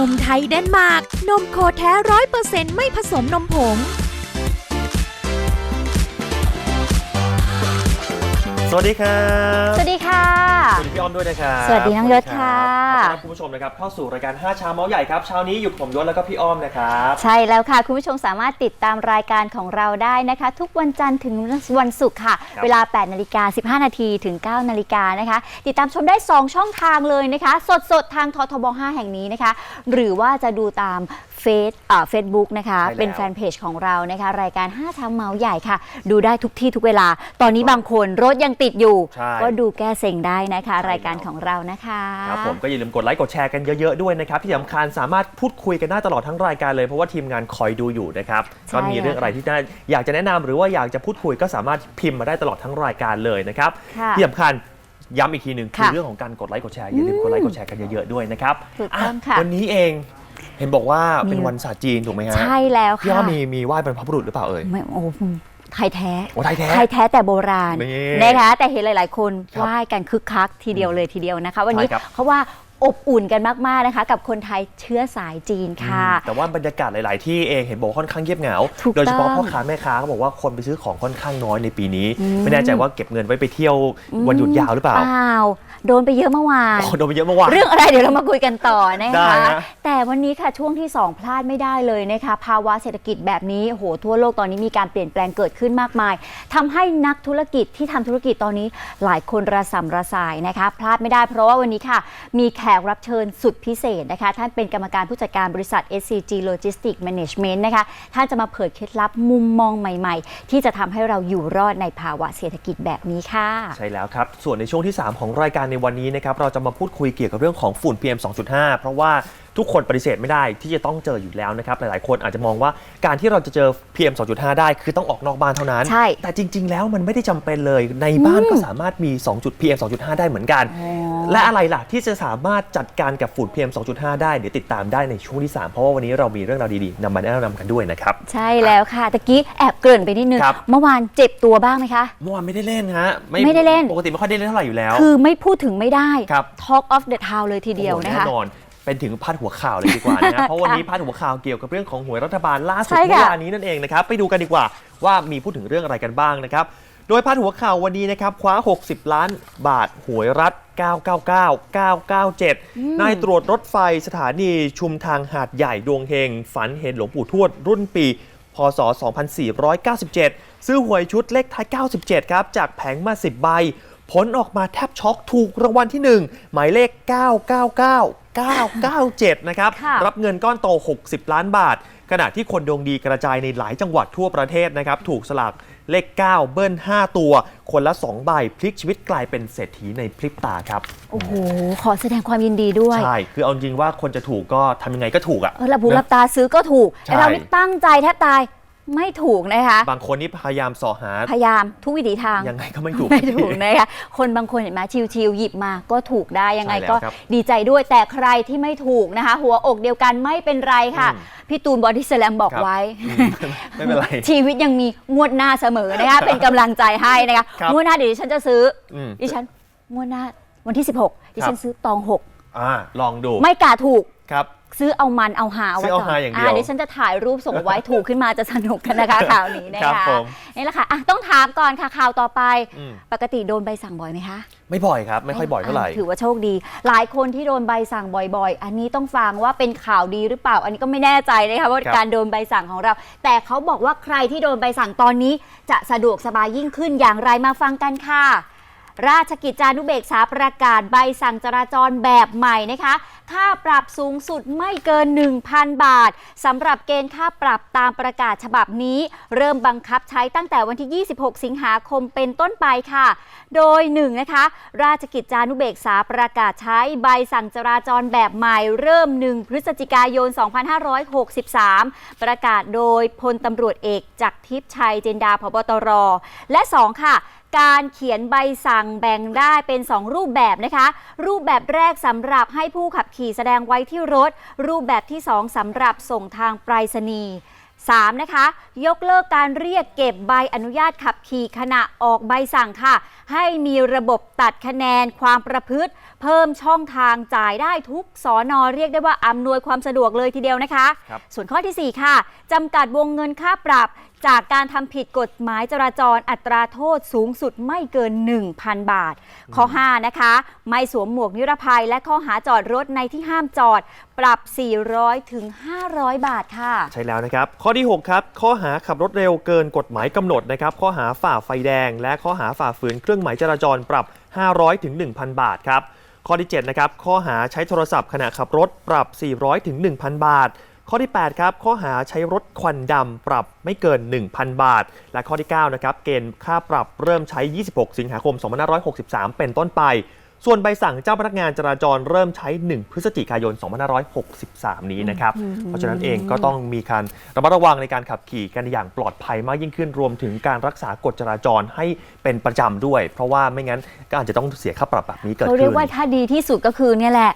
นมไทยเดนมาร์ก นมโคแท้ร้อยเปอร์เซ็นต์ไม่ผสมนมผง สวัสดีครับ สวัสดีค่ะส วัสดีพี่อ้อมด้วยนะครับสวัสดีน้องยศค่ะขอต้อนรับคุณผู้ชมนะครับเข้าสู่รายการ5ชามเมาส์ใหญ่ครับเช้านี้อยู่กับผมยศแล้วก็พี่อ้อมนะครับใช่แล้วค่ะ คุณผู้ชมสามารถติดตามรายการของเราได้นะคะ ทุกวันจันทร์ถึงวันศุกร์ค่ะครับเวลา 8 นาฬิกา 15 นาทีถึง 9 นาฬิกานะคะ ติดตามชมได้ 2 ช่องทางเลยนะคะ สดๆ ทางททบ 5 แห่งนี้นะคะ หรือว่าจะดูตาม เฟซอ่าเฟซบุ๊กนะคะ ใช่แล้วเป็นแฟนเพจของเรานะคะ รายการ5ชามเมาส์ใหญ่ค่ะ ดูได้ทุกที่ทุกเวลา ตอนนี้บางคนรถยังติดอยู่ ใช่ก็ดูแก้เซ็งได้นะคะ ใช่ รายการของเรานะคะ ครับผมก็อย่าลืมกดไลค์กดแชร์กันเยอะๆด้วยนะครับ ที่สำคัญสามารถพูดคุยกันได้ตลอดทั้งรายการเลยเพราะว่าทีมงานคอยดูอยู่นะครับใช่ก็มีเรื่องอะไรที่น่าอยากจะแนะนำหรือว่าอยากจะพูดคุยก็สามารถพิมพ์มาได้ตลอดทั้งรายการเลยนะครับค่ะที่สำคัญย้ำอีกทีหนึ่งคือค่ะเรื่องของการกดไลค์กดแชร์อย่าลืมกดไลค์กดแชร์กันเยอะๆด้วยนะครับถูกต้องค่ะวันนี้เอง เห็นบอกว่าเป็นมีวันศาสตร์จีนถูกไหมฮะใช่แล้วพี่อ้อค่ะมมีมีไหว้บรรพบุรุษหรือเปล่าเอ่ยไม่โอ้โหไทยแท้โอ้ไทยแท้ไทยแท้แต่โบราณนี่นะคะแต่เห็นหลาย ๆ คนครับไหว้กันคึกคักทีเดียวเลยทีเดียวนะคะ วันนี้ใช่ครับเขาว่าอบอุ่นกันมาก ๆ นะคะ กับคนไทยเชื้อสายจีนค่ะ แต่ว่าบรรยากาศหลาย ๆ ที่เองเห็นบอกว่าค่อนข้างเงียบเหงาถูกต้องโดยเฉพาะพ่อค้าแม่ค้าเขาบอกว่าคนไปซื้อของค่อนข้างน้อยในปีนี้อืมไม่แน่ใจว่าเก็บเงินไว้ไปเที่ยววันหยุดยาวหรือเปล่าเปล่า โดนไปเยอะเมื่อวาน โอ้โดนไปเยอะเมื่อวาน เรื่องอะไรเดี๋ยวเรามาคุยกันต่อนะได้คะ ฮะ แต่วันนี้ค่ะช่วงที่ 2 พลาดไม่ได้เลยนะคะ ภาวะเศรษฐกิจแบบนี้โอ้โหทั่วโลกตอนนี้มีการเปลี่ยนแปลงเกิดขึ้นมากมายทำให้นักธุรกิจที่ทำธุรกิจตอนนี้หลายคนระสำระสายนะคะ พลาดไม่ได้เพราะว่าวันนี้ค่ะ มีแขกรับเชิญสุดพิเศษนะคะ ท่านเป็นกรรมการผู้จัดการบริษัท SCG Logistics Management นะคะ ท่านจะมาเผยเคล็ดลับมุมมองใหม่ ๆ ที่จะทำให้เราอยู่รอดในภาวะเศรษฐกิจแบบนี้ค่ะ ใช่แล้วครับ ส่วนในช่วงที่ 3 ของรายการในวันนี้นะครับเราจะมาพูดคุยเกี่ยวกับเรื่องของฝุ่น PM 2.5 เพราะว่าทุกคนปฏิเสธไม่ได้ที่จะต้องเจออยู่แล้วนะครับหลายๆ คนอาจจะมองว่าการที่เราจะเจอ PM 2.5 ได้ คือต้องออกนอกบ้านเท่านั้น ใช่แต่จริง ๆ แล้วมันไม่ได้จำเป็นเลยในบ้านก็สามารถมี 2 จุด PM 2.5 ได้เหมือนกันอ๋อและอะไรล่ะที่จะสามารถจัดการกับฝุ่น PM 2.5 ได้เดี๋ยวติดตามได้ในช่วงที่3เพราะว่าวันนี้เรามีเรื่องราวดีๆนำมาแนะนำกันด้วยนะครับ ใช่แล้วค่ะตะกี้แอบเกริ่นไปนิดนึง ครับ เมื่อวานเจ็บตัวบ้างไหมคะ เมื่อวานไม่ได้เล่นฮะไม่ได้เล่น ปกติไม่ค่อยได้เล่นเท่าไหร่อยู่แล้ว คือไม่พูดถึงไม่ได้ ครับ Talk of the Town เลยทีเดียวโอ้โหนะคะ แน่นอน เป็นถึงพาดหัวข่าวเลยดีกว่านะค่ะเพราะวันนี้พาดหัวข่าวเกี่ยวกับเรื่องของหวยรัฐบาลล่าสุดใช่ค่ะ เมื่อวานนี้นั่นเองนะครับไปดูกันดีกว่าว่ามีพูดถึงเรื่องอะไรกันบ้างนะครับ โดยพาดหัวข่าววันนี้นะครับคว้า 60 ล้านบาทหวยรัฐ 999 997 นายตรวจรถไฟสถานีชุมทางหาดใหญ่ดวงเฮง ฝันเห็นหลวงปู่ทวดรุ่นปี พศ 2497 ซื้อหวยชุดเลขท้าย 97 ครับ จากแผงมา 10 ใบ ผลออกมาแทบช็อกถูกรางวัลที่ 1 หมายเลข 999 997 นะครับค่ะรับเงินก้อนโต 60 ล้านบาท ขณะที่คนดวงดีกระจายในหลายจังหวัดทั่วประเทศนะครับ ถูกสลากเลข 9 เบิ้ล 5 ตัว คนละ 2 ใบ พลิกชีวิตกลายเป็นเศรษฐีในพริบตาครับ โอ้โห ขอแสดงความยินดีด้วย ใช่ คือเอาจริงว่าคนจะถูกก็ทำยังไงก็ถูกอะเออหลับหูหลันะบตาซื้อก็ถูกใช่แต่เรานี่ตั้งใจแทบตาย ไม่ถูกนะคะ บางคนนี่พยายามสอหา พยายามทุกวิถีทาง ยังไงก็ไม่ถูก ไม่ถูกนะคะ คนบางคนเห็นไหมชิวๆหยิบมาก็ถูกได้ยังไงใช่แล้วก็ครับดีใจด้วยแต่ใครที่ไม่ถูกนะคะ หัวอกเดียวกันไม่เป็นไรค่ะอืมพี่ตูนบอดี้สแลมบอกครับไว้อืมไม่เป็นไร ชีวิตยังมีงวดหน้าเสมอนะคะ เป็นกำลังใจให้นะคะครับงวดหน้าเดี๋ยวดิฉันจะซื้ออมดิฉันงวดหน้าวันที่ 16 ดิฉันซื้อตองอ่าลองดู6ไม่กล้าถูกครับ ซื้อเอามันเอาหาเอาไว้ซื้อเอาก่อนหาอย่างเดียวดิฉันจะถ่ายรูปส่งไว้ ถูกขึ้นมาจะสนุกกันนะคะข่าวนี้นะครัคะบผมนี่แหละค่ะอะต้องถามก่อนค่ะข่าวต่อไป อืม ปกติโดนใบสั่งบ่อยไหมคะไม่บ่อยครับ ไม่ค่อยบ่อยเท่าไหร่ ถือว่าโชคดี หลายคนที่โดนใบสั่งบ่อยๆ อันนี้ต้องฟังว่าเป็นข่าวดีหรือเปล่า อันนี้ก็ไม่แน่ใจนะคะว่าครับ การโดนใบสั่งของเรา แต่เขาบอกว่าใครที่โดนใบสั่งตอนนี้ จะสะดวกสบายยิ่งขึ้นอย่างไรมาฟังกันค่ะ ราชกิจจานุเบกษาประกาศใบสั่งจราจรแบบใหม่นะคะ ค่าปรับสูงสุดไม่เกิน 1,000 บาทสำหรับเกณฑ์ค่าปรับตามประกาศฉบับนี้ เริ่มบังคับใช้ตั้งแต่วันที่ 26 สิงหาคมเป็นต้นไปค่ะ โดย1นะคะ ราชกิจจานุเบกษาประกาศใช้ใบสั่งจราจรแบบใหม่ เริ่ม 1 พฤศจิกายน 2563 ประกาศโดยพลตำรวจเอกจากทิพย์ชัยเจนดาพบตร และ 2 ค่ะ การเขียนใบสั่งแบ่งได้เป็น 2 รูปแบบนะคะ รูปแบบแรกสำหรับให้ผู้ขับขี่แสดงไว้ที่รถ รูปแบบที่ 2สำหรับส่งทางไปรษณีย์ 3. นะคะ ยกเลิกการเรียกเก็บใบอนุญาตขับขี่ขณะออกใบสั่งค่ะ ให้มีระบบตัดคะแนนความประพฤติ เพิ่มช่องทางจ่ายได้ทุกสอนอเรียกได้ว่าอำนวยความสะดวกเลยทีเดียวนะคะครับส่วนข้อทีสี่ 4 ค่ะจำกัดวงเงินค่าปรับ จากการทำผิดกฎหมายจราจรอัตราโทษสูงสุดไม่เกิน 1,000 บาท ข้อ 5 นะคะ ไม่สวมหมวกนิรภัยและข้อหาจอดรถในที่ห้ามจอด ปรับ 400 ถึง 500 บาทค่ะ ใช่แล้วนะครับ ข้อที่ 6 ครับ ข้อหาขับรถเร็วเกินกฎหมายกำหนดนะครับ ข้อหาฝ่าไฟแดง และข้อหาฝ่าฝืนเครื่องหมายจราจรปรับ 500 ถึง 1,000 บาทครับข้อที่7นะครับข้อหาใช้โทรศัพท์ขณะขับรถปรับ 400 ถึง 1,000 บาท ข้อที่ 8 ครับ ข้อหาใช้รถควันดำ ปรับไม่เกิน 1,000 บาท และข้อที่ 9 นะครับ เกณฑ์ค่าปรับเริ่มใช้ 26 สิงหาคม 2563 เป็นต้นไป ส่วนใบสั่งเจ้าพนักงานจราจรเริ่มใช้ 1 พฤศจิกายน 2563 นี้นะครับ เพราะฉะนั้นเองก็ต้องมีการระมัดระวังในการขับขี่กันอย่างปลอดภัยมากยิ่งขึ้น รวมถึงการรักษากฎจราจรให้เป็นประจำด้วย เพราะว่าไม่งั้นก็อาจจะต้องเสียค่าปรับแบบนี้เกิดขึ้นเรียกว่าถ้าดีที่สุดก็คือเนี่ยแหละ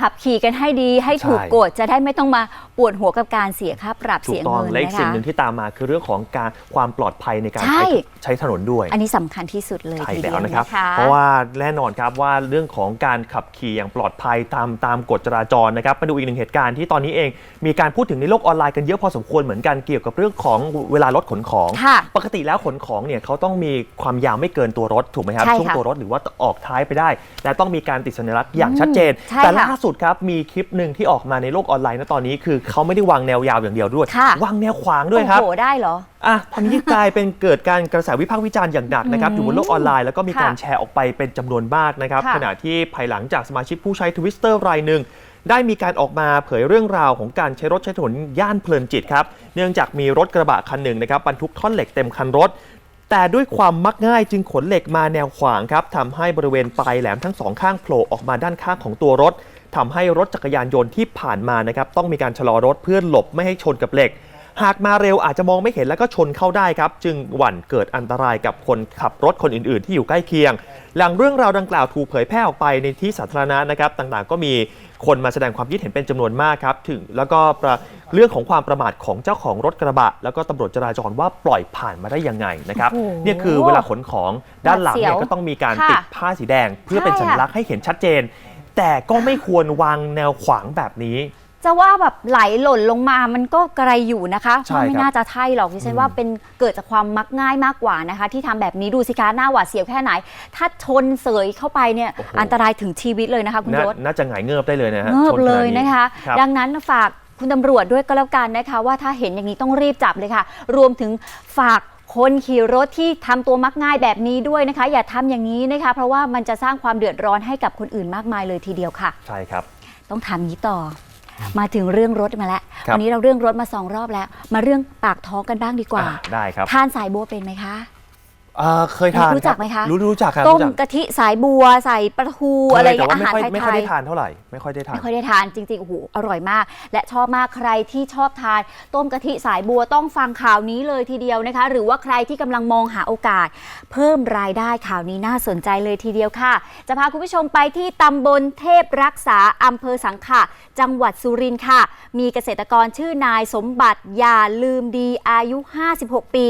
ขับขี่กันให้ดีให้ถูกใช่กฎจะได้ไม่ต้องมาปวดหัวกับการเสียค่าปรับถูเสีกยต้องเงินและอีกนะสิ่งคะหนึ่งที่ตามมาคือเรื่องของการความปลอดภัยในการใช่ใช้ใช้ถนนด้วย อันนี้สำคัญที่สุดเลยใช่ทีเดีแล้ยววนะครับนะคะเพราะว่าแน่นอนครับว่าเรื่องของการขับขี่อย่างปลอดภัยตามตามกฎจราจรนะครับมาดูอีกหนึ่งเหตุการณ์ที่ตอนนี้เอง มีการพูดถึงในโลกออนไลน์กันเยอะพอสมควรเหมือนกันเกี่ยวกับเรื่องของเวลารถขนของค่ะปกติแล้วขนของเนี่ยเขาต้องมีความยาวไม่เกินตัวรถถูกไหมครับใช่ค่ะช่วงตัวรถหรือว่าออกท้ายไปได้ และต้องมีการติดสัญลักษณ์อย่างชัดเจนใช่แต่ค่ะล่าสุดครับมีคลิปหนึ่งที่ออกมาในโลกออนไลน์นะตอนนี้คือเขาไม่ได้วางแนวยาวอย่างเดียวด้วย ค่ะ วางแนวขวางด้วยครับ โอ้โหได้เหรอ อะทำให้กลายเป็นเกิดการกระแสวิพากษ์วิจารณ์อย่างหนักนะครับอืมอยู่บนโลกออนไลน์แล้วก็มีการค่ะแชร์ออกไปเป็นจำนวนมากนะครับค่ะขณะที่ภายหลังจากสมาชิกผู้ใช้ทวิสเตอร์รายหนึ่งได้มีการออกมาเผยเรื่องราวของการใช้รถใช้ถนนย่านเพลินจิตครับเนื่องจากมีรถกระบะคันหนึ่งนะครับบรรทุกท่อนเหล็กเต็มคันรถ แต่ด้วยความมักง่ายจึงขนเหล็กมาแนวขวางครับทำให้บริเวณปลายแหลมทั้งสองข้างโผล่ออกมาด้านข้างของตัวรถ ทำให้รถจักรยานยนต์ที่ผ่านมานะครับต้องมีการชะลอรถเพื่อหลบไม่ให้ชนกับเหล็ก หากมาเร็วอาจจะมองไม่เห็นแล้วก็ชนเข้าได้ครับ จึงหวั่นเกิดอันตรายกับคนขับรถคนอื่นๆ ที่อยู่ใกล้เคียง หลังเรื่องราวดังกล่าวถูกเผยแพร่ออกไปในที่สาธารณะนะครับต่างๆ ก็มีคนมาแสดงความคิดเห็นเป็นจำนวนมากครับถึงแล้วก็ประเรื่องของความประมาทของเจ้าของรถกระบะ แล้วก็ตำรวจจราจรว่าปล่อยผ่านมาได้ยังไงนะครับโอ้โหเนี่ยคือเวลาขนของด้านหลังเนี่ยหวาดเสียวก็ต้องมีการค่ะติดผ้าสีแดง เพื่อเป็นใช่สัญค่ะลักษณ์ให้เห็นชัดเจน แต่ก็ไม่ควรวางแนวขวางแบบนี้ จะว่าแบบไหลหล่นลงมามันก็ไกลอยู่นะคะใช่ครับไม่น่าจะใช่หรอกดิฉันว่าเป็นเกิดจากความมักง่ายมากกว่านะคะ ที่ทำแบบนี้ดูสิคะหน้าหวาดเสียวแค่ไหน ถ้าชนเสยเข้าไปเนี่ยโอ้โห อันตรายถึงชีวิตเลยนะคะคุณน่ารถน่าจะหงายเงิบได้เลยนะฮะเงิบชนขนาดเลยนะคะครับ ดังนั้นฝากคุณตำรวจด้วยก็แล้วกันนะคะ ว่าถ้าเห็นอย่างนี้ต้องรีบจับเลยค่ะ รวมถึงฝาก คนขี่รถที่ทำตัวมักง่ายแบบนี้ด้วยนะคะ อย่าทำอย่างนี้นะคะ เพราะว่ามันจะสร้างความเดือดร้อนให้กับคนอื่นมากมายเลยทีเดียวค่ะ ใช่ครับ ต้องถามนี้ต่อ มาถึงเรื่องรถมาแล้วครับวันนี้เราเรื่องรถมาสองรอบแล้ว มาเรื่องปากท้องกันบ้างดีกว่าอะได้ครับทานสายบัวเป็นไหมคะ อ่าเคยทานรู้จักไหมคะ รู้รู้จักครับต้มรู้จักกะทิสายบัวใส่ปลาทูเคยอะไรแต่เงี้ยว่าอาไม่หารค่อยไม่ไทค่อยยได้ทานเท่าไหร่ไม่ค่อยได้ๆทานไม่ค่อยได้ทานจริงๆโอ้โหอร่อยมาก และชอบมากใครที่ชอบทาน ต้มกะทิสายบัวต้องฟังข่าวนี้เลยทีเดียวนะคะ หรือว่าใครที่กำลังมองหาโอกาส เพิ่มรายได้ข่าวนี้น่าสนใจเลยทีเดียวค่ะ จะพาคุณผู้ชมไปที่ตำบลเทพรักษาอำเภอสังขะจังหวัดสุรินทร์ค่ะ มีเกษตรกรชื่อนายสมบัติอย่าลืมดีอายุ 56 ปี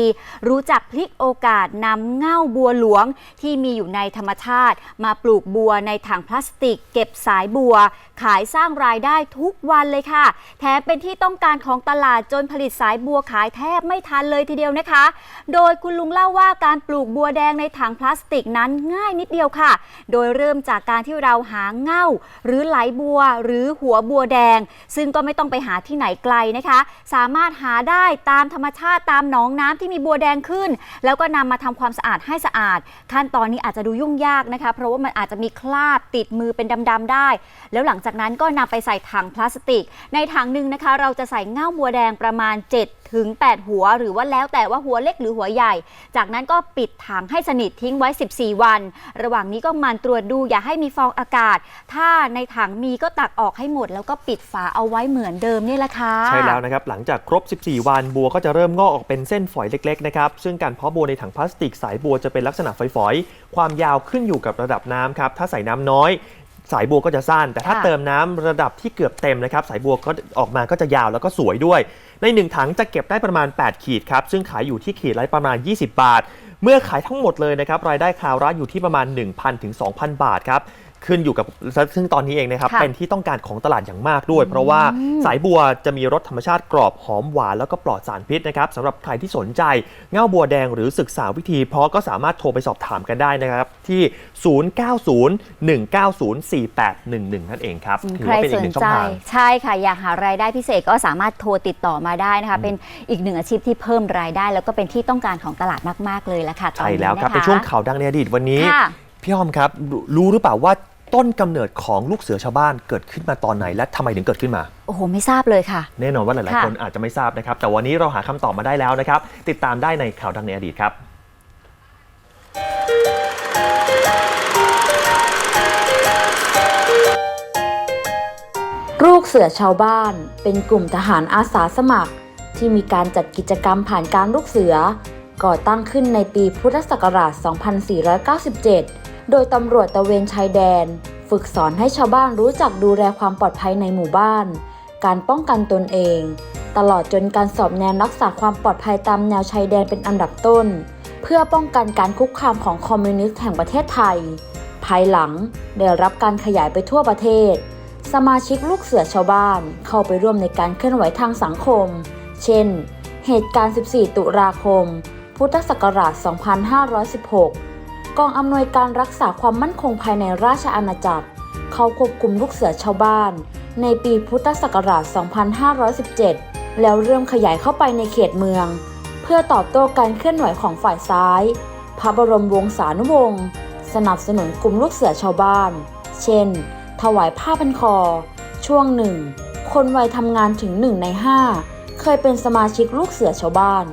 รู้จักพลิกโอกาสนำเง่าบัวหลวงที่มีอยู่ในธรรมชาติ มาปลูกบัวในถังพลาสติก เก็บสายบัว ขายสร้างรายได้ทุกวันเลยค่ะ แถมเป็นที่ต้องการของตลาดจนผลิตสายบัวขายแทบไม่ทันเลยทีเดียวนะคะ โดยคุณลุงเล่าว่าการปลูกบัวแดงในถังพลาสติกนั้นง่ายนิดเดียวค่ะ โดยเริ่มจากการที่เราหาเง่า หรือไหลบัว หรือหัวบัวแดง ซึ่งก็ไม่ต้องไปหาที่ไหนไกลนะคะ สามารถหาได้ตามธรรมชาติตามหนองน้ำที่มีบัวแดงขึ้น แล้วก็นำมาทำความความสะอาดให้สะอาด ขั้นตอนนี้อาจจะดูยุ่งยากนะคะ เพราะว่ามันอาจจะมีคราบติดมือเป็นดำๆได้ แล้วหลังจากนั้นก็นำไปใส่ถังพลาสติก ในถังหนึ่งนะคะ เราจะใส่เง่าบัวแดงประมาณ 7 ถึง 8 หัว หรือว่าแล้วแต่ว่าหัวเล็กหรือหัวใหญ่ จากนั้นก็ปิดถังให้สนิททิ้งไว้ 14 วัน ระหว่างนี้ก็มันตรวจดูอย่าให้มีฟองอากาศ ถ้าในถังมีก็ตักออกให้หมด แล้วก็ปิดฝาเอาไว้เหมือนเดิมนี่แหละค่ะใช่แล้วนะครับหลังจากครบ 14 วันบัวก็จะเริ่มงอกออกเป็นเส้นฝอยเล็กๆนะครับซึ่งการเพาะบัวในถังพลาสติกสายบัวจะเป็นลักษณะฝอยๆความยาวขึ้นอยู่กับระดับน้ำครับถ้าใส่น้ำน้อย สายบัวก็จะสั้น แต่ถ้าค่ะ เติมน้ำระดับที่เกือบเต็มนะครับ สายบัวก็ออกมาก็จะยาวแล้วก็สวยด้วย ในหนึ่งถังจะเก็บได้ประมาณ 8 ขีดครับ ซึ่งขายอยู่ที่ขีดละประมาณ 20 บาท เมื่อขายทั้งหมดเลยนะครับ รายได้คราวละอยู่ที่ประมาณ 1,000ถึง2,000 บาทครับ ขึ้นอยู่กับซึ่งตอนนี้เองนะครับ ค่ะเป็นที่ต้องการของตลาดอย่างมากด้วย เพราะว่าสายบัวจะมีรสธรรมชาติกรอบหอมหวานแล้วก็ปลอดสารพิษนะครับสำหรับใครที่สนใจเง่าบัวแดงหรือศึกษาวิธี เพราะก็สามารถโทรไปสอบถามกันได้นะครับ ที่ 0901904811 นั่นเอง ครับถือใครว่าเป็นสอีกนหนึ่งช่อใจงทาง ใช่ค่ะ อยากหารายได้พิเศษก็สามารถโทรติดต่อมาได้นะคะ เป็นอีกหนึ่งอาชีพที่เพิ่มรายได้ แล้วก็เป็นที่ต้องการของตลาดมาก ๆ เลยละค่ะตอนใช่นี้แล้วครับะะในช่วงข่าวดังในอดีตวันนี้ ค่ะ พี่อ้อมครับรู้รู้หรือเปล่าว่า ต้นกำเนิดของลูกเสือชาวบ้านเกิดขึ้นมาตอนไหน และทำไมถึงเกิดขึ้นมา โอ้โห ไม่ทราบเลยค่ะ แน่นอนว่าหลายค่ะๆคนอาจจะไม่ทราบนะครับ แต่วันนี้เราหาคำตอบมาได้แล้วนะครับ ติดตามได้ในข่าวดังในอดีตครับ ลูกเสือชาวบ้านเป็นกลุ่มทหารอาสาสมัคร ที่มีการจัดกิจกรรมผ่านการลูกเสือ ก่อตั้งขึ้นในปีพุทธศักราช 2497 โดยตำรวจตะเวนชายแดน ฝึกสอนให้ชาวบ้านรู้จักดูแลความปลอดภัยในหมู่บ้าน การป้องกันตนเอง ตลอดจนการสอบแนวรักษาความปลอดภัยตามแนวชายแดนเป็นอันดับต้น เพื่อป้องกันการคุกคามของคอมมิวนิสต์แห่งประเทศไทย ภายหลังได้รับการขยายไปทั่วประเทศ สมาชิกลูกเสือชาวบ้านเข้าไปร่วมในการเคลื่อนไหวทางสังคม เช่น เหตุการณ์ 14 ตุลาคม พุทธศักราช 2516 กองอำนวยการรักษาความมั่นคงภายในราชอาณาจักร เขาควบคุมลูกเสือชาวบ้าน ในปีพุทธศักราช 2517 แล้วเริ่มขยายเข้าไปในเขตเมือง เพื่อตอบโต้การเคลื่อนไหวของฝ่ายซ้าย พระบรมวงศานุวงศ์สนับสนุนกลุ่มลูกเสือชาวบ้าน เช่น ถวายผ้าพันคอ ช่วงหนึ่ง คนวัยทำงานถึงหนึ่งในห้าเคยเป็นสมาชิกลูกเสือชาวบ้าน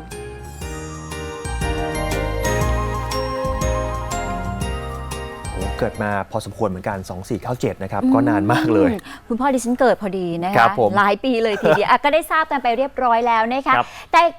เกิดมาพอสมควรเหมือนกัน 2497 นะครับ ก็นานมากเลยอืมคุณพ่อดิฉันเกิดพอดีนะครัคะบผมหลายปีเลยทีเดียวอะก็ได้ทราบกันไปเรียบร้อยแล้วนะคะครับ แต่กิ